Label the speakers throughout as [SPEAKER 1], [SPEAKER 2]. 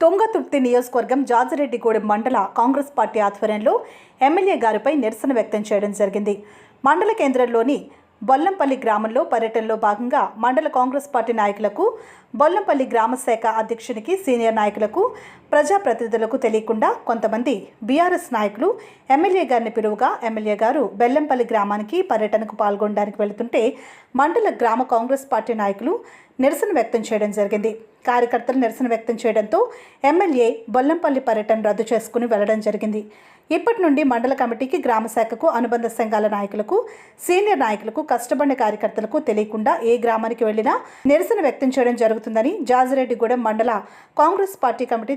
[SPEAKER 1] తుంగతుర్తి నియోజకవర్గం జాజిరెడ్డిగూడెం మండల కాంగ్రెస్ పార్టీ ఆధ్వర్యంలో ఎమ్మెల్యే గారిపై నిరసన వ్యక్తం చేయడం జరిగింది. మండల కేంద్రంలోని బొల్లంపల్లి గ్రామంలో పర్యటనలో భాగంగా మండల కాంగ్రెస్ పార్టీ నాయకులకు బొల్లంపల్లి గ్రామ శాఖ అధ్యక్షునికి సీనియర్ నాయకులకు ప్రజాప్రతినిధులకు తెలియకుండా కొంతమంది బీఆర్ఎస్ నాయకులు ఎమ్మెల్యే గారిని పిలువగా ఎమ్మెల్యే గారు బెల్లంపల్లి గ్రామానికి పర్యటనకు పాల్గొనడానికి వెళుతుంటే మండల గ్రామ కాంగ్రెస్ పార్టీ నాయకులు నిరసన వ్యక్తం చేయడం జరిగింది. కార్యకర్తలు నిరసన వ్యక్తం చేయడంతో ఎమ్మెల్యే బొల్లంపల్లి పర్యటన రద్దు చేసుకుని వెళ్ళడం జరిగింది. ఇప్పటి నుండి మండల కమిటీకి గ్రామ శాఖకు అనుబంధ సంఘాల నాయకులకు సీనియర్ నాయకులకు కష్టపడిన కార్యకర్తలకు తెలియకుండా ఏ గ్రామానికి వెళ్ళినా నిరసన వ్యక్తం చేయడం జరుగుతుందని జాజిరెడ్డిగూడెం మండల కాంగ్రెస్ పార్టీ కమిటీ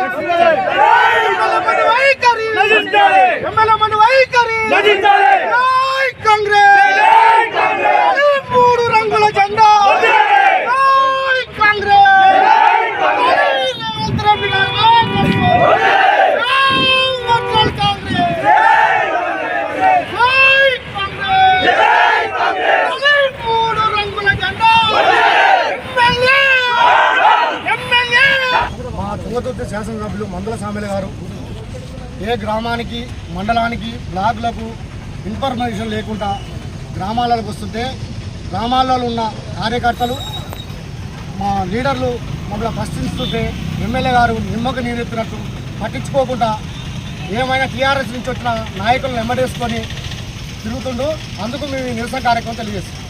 [SPEAKER 2] మూడు
[SPEAKER 3] శాసనసభ్యులు మందుల సామెల గారు. ఏ గ్రామానికి మండలానికి బ్లాక్లకు ఇన్ఫర్మేషన్ లేకుండా గ్రామాలకు వస్తుంటే గ్రామాలలో ఉన్న కార్యకర్తలు మా లీడర్లు మమ్మల్ని ప్రశ్నిస్తుంటే ఎమ్మెల్యే గారు నిమ్మకు నీరెత్తినట్టు పట్టించుకోకుండా ఏమైనా టీఆర్ఎస్ నుంచి వచ్చిన నాయకులను వెంబడేసుకొని తిరుగుతుండు. అందుకు మేము ఈ నిరసన కార్యక్రమం తెలియజేస్తాం